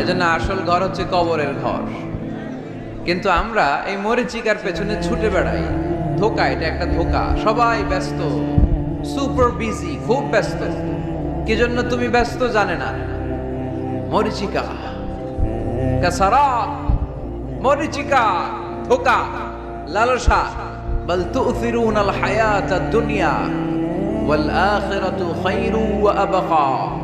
এজন্য আসল ঘর হচ্ছে কবরের ঘর। কিন্তু আমরা এই মরিচিকার পেছনে ছুটে বেড়াই। ধোকা, এটা একটা ধোকা। সবাই ব্যস্ত সুপার বিজি খুব ব্যস্ত। কি জন্য তুমি ব্যস্ত জানে না? মরিচিকা। কাসারাত মরিচিকা, ধোকা। লালসা। বল তুথিরুন আল হায়াত দুনিয়া, ওয়াল আখিরাতু খায়রু ওয়া আবকা।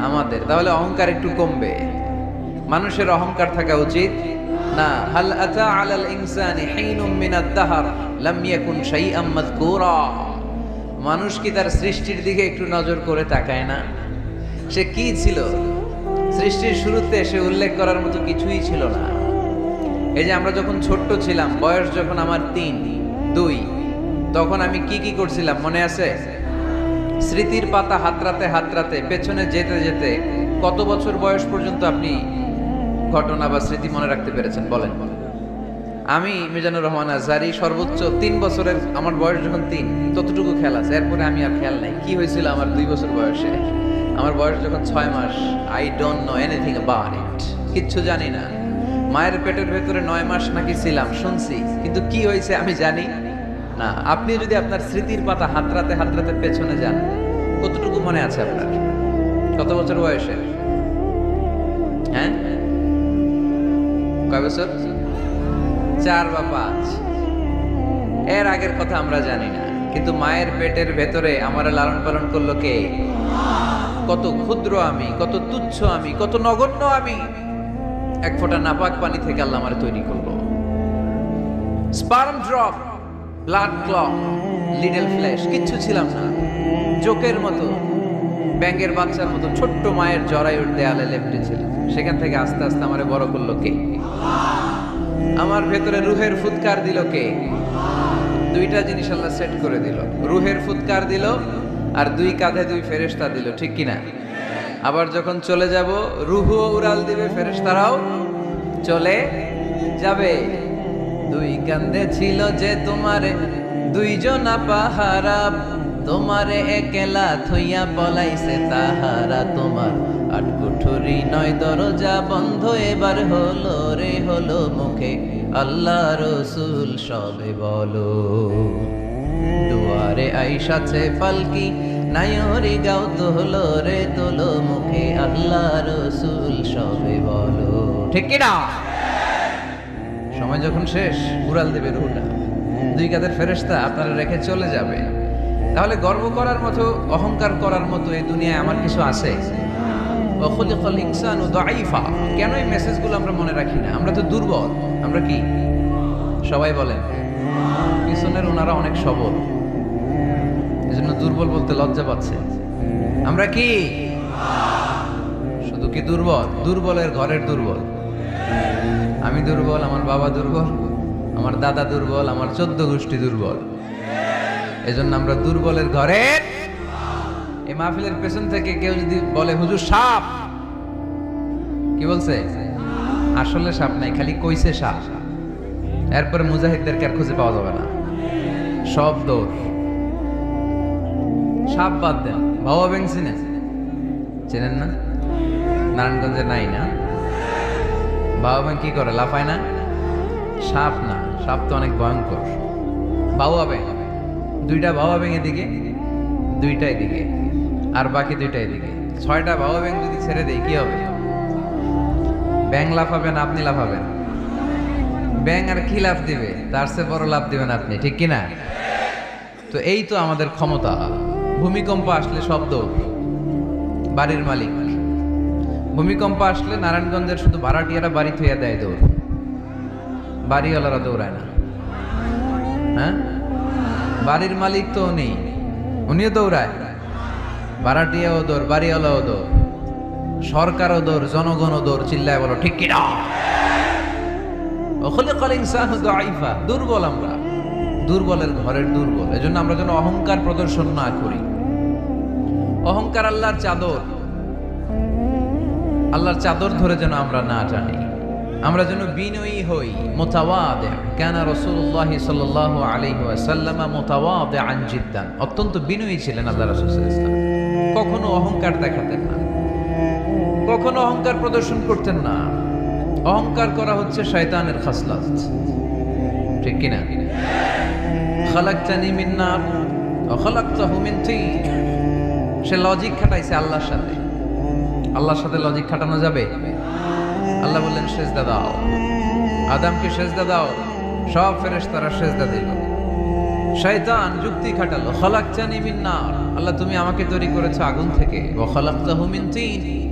আমাদের, তাহলে অহংকার একটু কমবে। মানুষের অহংকার থাকা উচিত। না, হাল আতা আলাল ইনসানি হিনুম মিনাদ দাহর, লাম ইয়াকুন শাইআম মাযকুরা। মানুষ কি তার সৃষ্টির দিকে একটু নজর করে তাকায় না? সে কি ছিল? সৃষ্টির শুরুতে সে উল্লেখ করার মতো কিছুই ছিল না। এই যে আমরা যখন ছোট্ট ছিলাম, বয়স যখন আমার তিন, দুই, তখন আমি কি কি করছিলাম, মনে আছে? স্মৃতির পাতা হাতরাতে হাতরাতে পেছনে যেতে যেতে কত বছর বয়স পর্যন্ত আপনি ঘটনা বা স্মৃতি মনে রাখতে পেরেছেন? বলেন। আমি মিজানুর রহমান আজহারি, সর্বোচ্চ তিন বছরের, আমার বয়স যখন তিন, ততটুকু খেয়াল আছে। এরপরে আমি আর খেয়াল নাই। কি হয়েছিল আমার দুই বছর বয়সে? আমার বয়স যখন ছয় মাস I don't know anything about it কিচ্ছু জানি না। মায়ের পেটের ভেতরে নয় মাস নাকি ছিলাম, শুনছি। কিন্তু কি হয়েছে আমি জানি? না, আপনি যদি আপনার স্মৃতির পাতা হাতরাতে হাতরাতে পেছনে যান, কতটুকু মনে আছে আপনার? কত বছর বয়সে? হ্যাঁ? কয় বছর? চার বা পাঁচ। এর আগের কথা আমরা জানি না, কিন্তু মায়ের পেটের ভেতরে আমার লালন পালন করল কে? কত ক্ষুদ্র আমি, কত তুচ্ছ আমি, কত নগণ্য আমি। এক ফোঁটা নাপাক পানি থেকে আল্লাহ আমার তৈরি করল। Sperm drop. Blood clot little flesh কিচ্ছু ছিলাম না। জোকের মতো, ব্যাঙের বাচ্চার মতো, ছোট্ট মায়ের জরায়ুর দেয়ালে লেপটে ছিলাম। সেখান থেকে আস্তে আস্তে আমারে বড় করল কে? আমার ভেতরে রুহের ফুৎকার দিল কে? দুইটা জিনিস আল্লাহ সেট করে দিল। রুহের ফুৎকার দিল আর দুই কাঁধে দুই ফেরেশতা দিল, ঠিক কিনা? আবার যখন চলে যাব রুহও উড়াল দিবে ফেরেশতারাও, চলে যাবে। দুই কান্দে ছিল যে তোমারে, দুইজনা পাহারা তোমারে একেলা থইয়া পলাইছে তাহারা তোমার। আটকুঠুরি নয় দরজা বন্ধ, এবার হলো রে, হলো মুখে। আল্লাহ রসুল সবে বলো। দুয়ারে আইসাছে পালকি নায়রি গাও তোলো রে, তোলো মুখে। আল্লাহ রসুল সবে বলো। ঠিক কিনা? সময় যখন শেষ উড়াল দেবে রুহটা দুই কাদের ফেরেস্তা আপনারা রেখে চলে যাবে। তাহলে গর্ব করার মতো অহংকার করার মতো এই দুনিয়ায় আমার কিছু আছে? কেন এই মেসেজগুলো আমরা মনে রাখি না? আমরা তো দুর্বল। আমরা কি? সবাই বলেন। পিছনের ওনারা অনেক সবল। এজন্য দুর্বল বলতে লজ্জা পাচ্ছে। আমরা কি? শুধু কি দুর্বল? দুর্বলের ঘরের দুর্বল। আমি দুর্বল, আমার বাবা দুর্বল, আমার দাদা দুর্বল, আমার চোদ্দ গোষ্ঠী দুর্বল। এজন্য আমরা দুর্বলের ঘরে এই মাহফিলের পেছন থেকে কেউ যদি বলে, হুজুর, সাপ। কি বলছে? আসলে সাপ নাই, খালি কইছে সাপ। এরপরে মুজাহিদদেরকে আর খুঁজে পাওয়া যাবে না। সব দৌড় সাপ বাদ দেন। বাবা ব্যাং চিনেন চেনেন না? নারায়ণগঞ্জে নাই না? বাবা ব্যাং কি করে, লাফায় না? সাপ না, সাপ তো অনেক ভয়ঙ্কর। বাবা ব্যাং দুইটা বাবা ব্যাং এদিকে, দুইটা এদিকে, আর বাকি দুইটা এদিকে। ছয়টা বাবা ব্যাং যদি ছেড়ে দেয় কি হবে? ব্যাং লাফাবেন, আপনি লাফাবেন। ব্যাং আর কি লাভ দিবে? তার চেয়ে বড় লাভ দিবেন আপনি, ঠিক কি না? তো এই তো আমাদের ক্ষমতা। ভূমিকম্প আসলে শব্দ। বাড়ির মালিক। ভূমিকম্প আসলে নারায়ণগঞ্জের শুধু ভাড়াটিয়ারা বাড়ি থইয়া দেয় দৌড়। বাড়িওয়ালারা দৌড়ায় না। হ্যাঁ? বাড়ির মালিক তো উনি। উনিও দৌড়ায়। ভাড়াটিয়াও দৌড়, বাড়িওয়ালাও দৌড়। সরকারও দৌড়, জনগণও দৌড়, চিল্লায় বলো, ঠিক দাঈফা, দুর্বল আমরা। দুর্বলের ঘরের দুর্বল। এজন্য আমরা যেন অহংকার প্রদর্শন না করি। অহংকার আল্লাহর চাদর। আল্লাহর চাদর ধরে যেন আমরা না জানি। আমরা যেন বিনয়ী হই, মোতাওয়াদে। কেন রসুল্লাহ সাল্লাহ আলাইহি ওয়াসাল্লাম মোতাওয়াদে জিদ্দান। অত্যন্ত বিনয়ী ছিলেন আল্লাহ রাসূল ওয়াসাল্লাম। কখনো অহংকার দেখাতেন না। কখনো অহংকার প্রদর্শন করতেন না। অহংকার করা হচ্ছে শয়তানের খাসলাত। ঠিক কিনা খালাকতানি মিন নার ওয়া খালাকতাহু মিন সে লজিক খাটাইছে আল্লাহর সাথে। আল্লাহর সাথে লজিক খাটানো যাবে? আল্লাহ বললেন, সেজদা দাও। আদমকে সেজদা দাও। সব ফেরেশতারা সেজদা দিল শয়তান যুক্তি খাটালো, খালাকতানি মিন নার আল্লাহ, তুমি আমাকে তৈরি করেছ আগুন থেকে। ওয়া খালাকতাহু মিন তিন।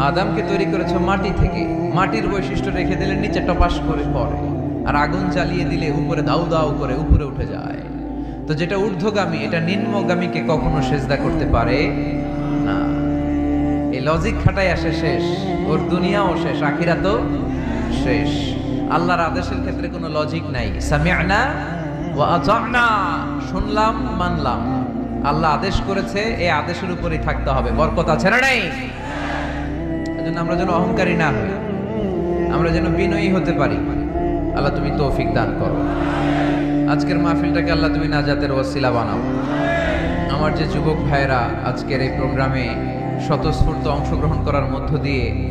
আদামকে তৈরি করেছ মাটি থেকে। মাটির বৈশিষ্ট্য রেখে দিলে নিচে টপাস করে পড়ে। আর আগুন জ্বালিয়ে দিলে উপরে দাউ দাউ করে উপরে উঠে যায়। তো যেটা ঊর্ধ্বগামী, এটা নিম্নগামীকে কখনো সেজদা করতে পারে না। লজিক খাটাই আসে শেষ। ওর দুনিয়াও শেষ আখিরা তো শেষ। আল্লাহর আদেশের ক্ষেত্রে কোনো লজিক নাই। আতানা শুনলাম, মানলাম। আল্লাহ আদেশ করেছে, এই আদেশের উপরেই থাকতে হবে। বরকত আছে না নাই? আমরা যেন অহংকারী না হই। আমরা যেন বিনয়ী হতে পারি। আল্লাহ তুমি তৌফিক দান করো। আজকের মাহফিলটাকে আল্লাহ তুমি নাজাতের ওয়াসিলা বানাও। আমার যে যুবক ভাইরা আজকের এই প্রোগ্রামে স্বতঃস্ফূর্ত অংশগ্রহণ করার মধ্য দিয়ে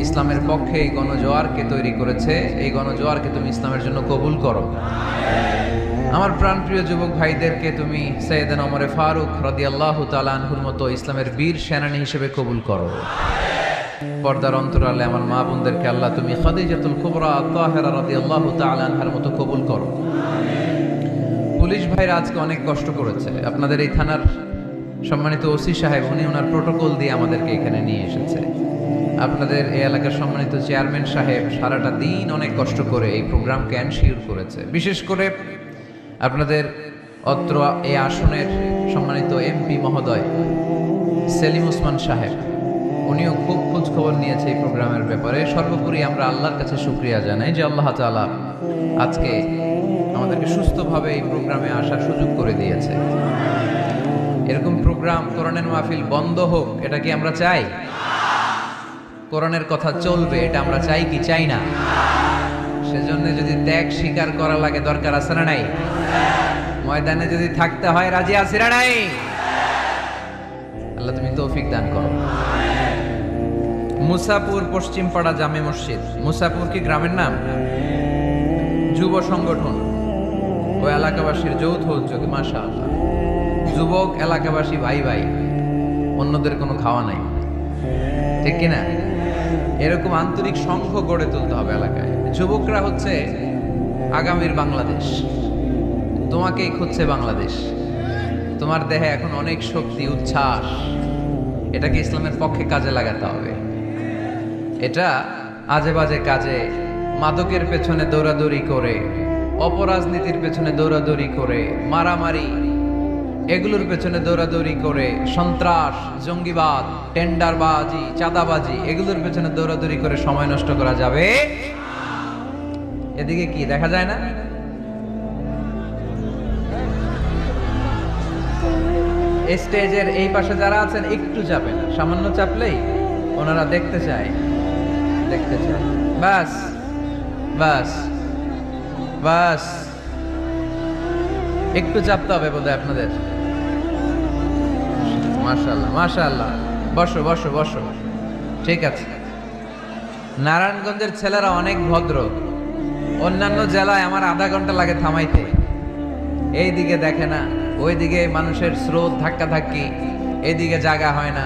ইসলামের পক্ষে এই গণজোয়ারকে তৈরি করেছে। এই গণজোয়ারকে তুমি ইসলামের জন্য কবুল করো। আমার প্রাণপ্রিয় যুবক ভাইদেরকে তুমি সৈয়দান ওমরে ফারুক রদিয়াল্লাহু তাআলা আনহুর মতো ইসলামের বীর সেনানী হিসেবে কবুল করো। পর্দার অন্তরালে আমার মা বোনদেরকে আল্লাহ তুমি খাদিজাতুল কুবরা তাহেরা রাদিয়াল্লাহু তাআলা আনহার মতো কবুল করো। পুলিশ ভাইরা আজকে অনেক কষ্ট করেছে। আপনাদের এই থানার সম্মানিত ওসি সাহেব, উনি ওনার প্রোটোকল দিয়ে আমাদেরকে এখানে নিয়ে এসেছে। আপনাদের এই এলাকার সম্মানিত চেয়ারম্যান সাহেব সারাটা দিন অনেক কষ্ট করে এই প্রোগ্রামকে এনশিওর করেছে। বিশেষ করে আপনাদের অত্র এই আসনের সম্মানিত এমপি মহোদয় সেলিম ওসমান সাহেব, উনিও খুব খোঁজ খবর নিয়েছে এই প্রোগ্রামের ব্যাপারে। সর্বোপরি আমরা আল্লাহর কাছে শুক্রিয়া জানাই যে আল্লাহ তাআলা আজকে আমাদেরকে সুস্থভাবে এই প্রোগ্রামে আসার সুযোগ করে দিয়েছে। এরকম প্রোগ্রাম কোরআনের মাহফিল বন্ধ হোক, এটা কি আমরা চাই? কোরআনের কথা চলবে, এটা আমরা চাই কি? চাই না। সেজন্য যদি ত্যাগ স্বীকার করা লাগে, দরকার আছে না নাই? ময়দানে যদি থাকতে হয়, রাজি আছে না নাই? আল্লাহ তুমি তৌফিক দান করো। মুসাপুর পশ্চিম পাড়া জামে মসজিদ। মুসাপুর কি গ্রামের নাম? যুব সংগঠন। ও এলাকাবাসীর যৌথ উদ্যোগে মাসা আল্লাহ যুবক, এলাকাবাসী, ভাই ভাই, অন্যদের কোনো খাওয়া নাই। ঠিক কিনা এরকম আন্তরিক সংঘ গড়ে তুলতে হবে এলাকায়। যুবকরা হচ্ছে আগামীর বাংলাদেশ। তোমাকেই খুঁজছে বাংলাদেশ। তোমার দেহে এখন অনেক শক্তি, উচ্ছ্বাস। এটাকে ইসলামের পক্ষে কাজে লাগাতে হবে। এটা আজে বাজে কাজে মাদকের পেছনে দৌড়াদৌড়ি করে, অপরাজনীতির পেছনে দৌড়াদৌড়ি করে, মারামারি এগুলোর পেছনে দৌড়াদৌড়ি করে সন্ত্রাস, জঙ্গিবাদ, টেন্ডারবাজি, চাঁদাবাজি, এগুলোর পেছনে দৌড়াদৌড়ি করে সময় নষ্ট করা যাবে। এদিকে কি, দেখা যায় না? স্টেজের এই পাশে যারা আছেন, একটু চাপেন। সামান্য চাপলেই ওনারা দেখতে চায়। দেখতে চায়। বাস বাস বাস। একটু চাপতে হবে বোধহয় আপনাদের। মাশাল্লাহ মাশাল্লাহ বসো বসো বসো। ঠিক আছে। নারায়ণগঞ্জের ছেলেরা অনেক ভদ্র। অন্যান্য জেলায় আমার আধা ঘণ্টা লাগে থামাইতে। এই দিকে দেখে না ওই দিকে মানুষের স্রোত ধাক্কা ধাক্কি এইদিকে জায়গা হয় না।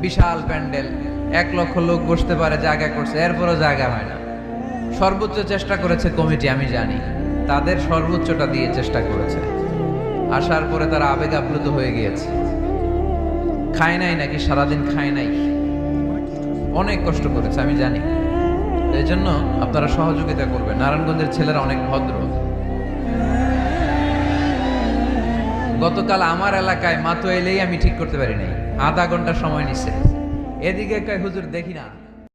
বিশাল প্যান্ডেল, এক লক্ষ লোক বসতে পারে, জায়গা করছে, এরপরও জায়গা হয় না। সর্বোচ্চ চেষ্টা করেছে কমিটি, আমি জানি। তাদের সর্বোচ্চটা দিয়ে চেষ্টা করেছে। আসার পরে তারা আবেগ আপ্লুত হয়ে গিয়েছে। খায় নাই নাকি সারাদিন খায় নাই? অনেক কষ্ট করেছে, আমি জানি। এই জন্য আপনারা সহযোগিতা করবেন। নারায়ণগঞ্জের ছেলেরা অনেক ভদ্র। গতকাল আমার এলাকায় মাতো এলেই আমি ঠিক করতে পারি নাই আধা ঘণ্টা সময় নিচ্ছে এদিকে কয়, হুজুর, দেখি না।